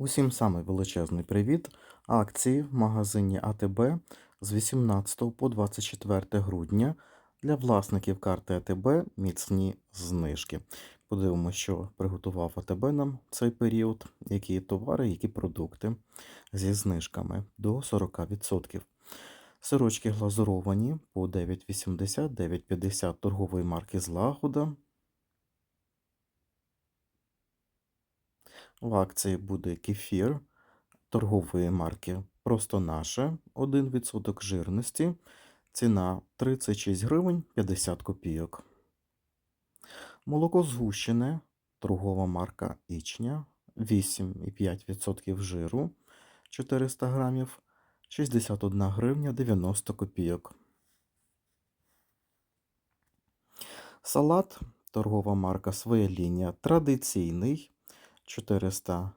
Усім самий величезний привіт! Акції в магазині АТБ з 18 по 24 грудня для власників карти АТБ міцні знижки. Подивимося, що приготував АТБ нам цей період, які товари, які продукти зі знижками до 40%. Сирочки глазуровані по 9,80, 9,50 торгової марки Злагода. В акції буде кефір торгової марки Просто наше 1% жирності. Ціна 36 гривень 50 копійок. Молоко згущене, торгова марка Ічня 8,5% жиру 400 грамів, 61 гривня 90 копійок. Салат, торгова марка Своя лінія традиційний 400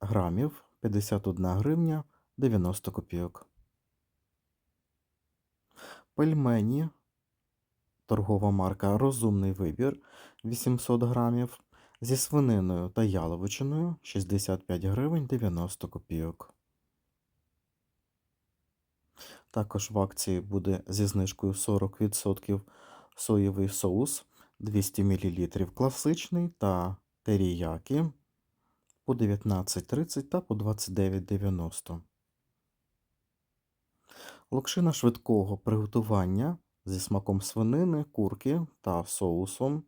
грамів, 51 гривня 90 копійок. Пельмені, торгова марка Розумний вибір 800 грамів. Зі свининою та яловичиною 65 гривень 90 копійок. Також в акції буде зі знижкою 40% соєвий соус 200 мл класичний та теріякі по 19,30 та по 29,90. Локшина швидкого приготування зі смаком свинини, курки та соусом.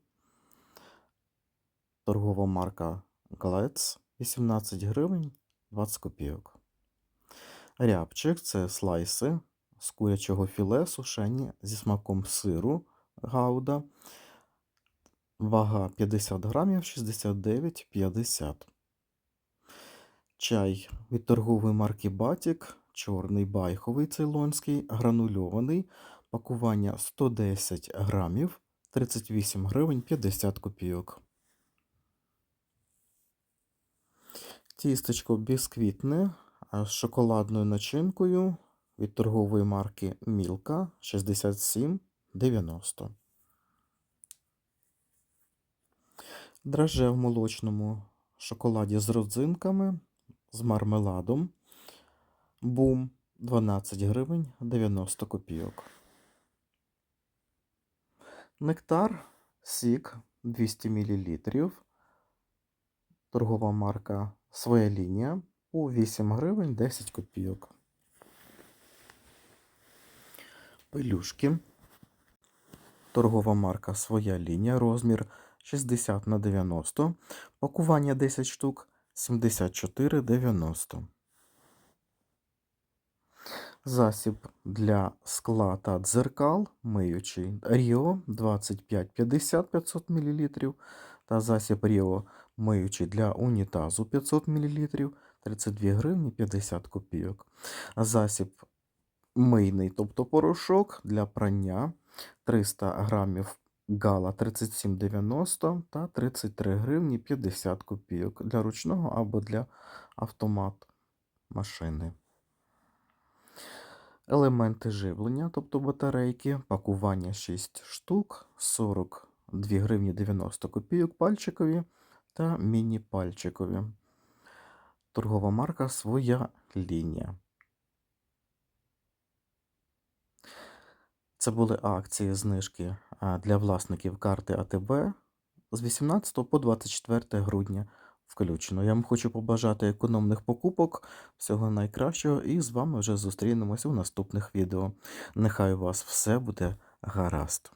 Торгова марка Галец 18 гривень 20 копійок. Рябчик це слайси з курячого філе сушені зі смаком сиру гауда. Вага 50 грамів 69,50. Чай від торгової марки Батік, чорний байховий цейлонський, гранульований, пакування 110 грамів, 38 гривень 50 копійок. Тістечко бісквітне з шоколадною начинкою від торгової марки Мілка 67,90. Драже в молочному шоколаді з родзинками, з мармеладом. Бум 12 гривень 90 копійок. Нектар Сік 200 мл. Торгова марка Своя лінія по 8 гривень 10 копійок. Пелюшки. Торгова марка Своя лінія. Розмір 60 на 90. Пакування 10 штук 74,90. Засіб для скла та дзеркал миючий Ріо 2550 500 мл та засіб Ріо миючий для унітазу 500 мл 32 гривні 50 копійок. Засіб мийний, тобто порошок для прання 300 грамів гала 37,90 та 33 гривні 50 копійок для ручного або для автомат машини. Елементи живлення, тобто батарейки, пакування 6 штук, 42 гривні 90 копійок пальчикові та міні-пальчикові. Торгова марка Своя лінія. Це були акції знижки для власників карти АТБ з 18 по 24 грудня включно. Я вам хочу побажати економних покупок, всього найкращого, і з вами вже зустрінемося у наступних відео. Нехай у вас все буде гаразд.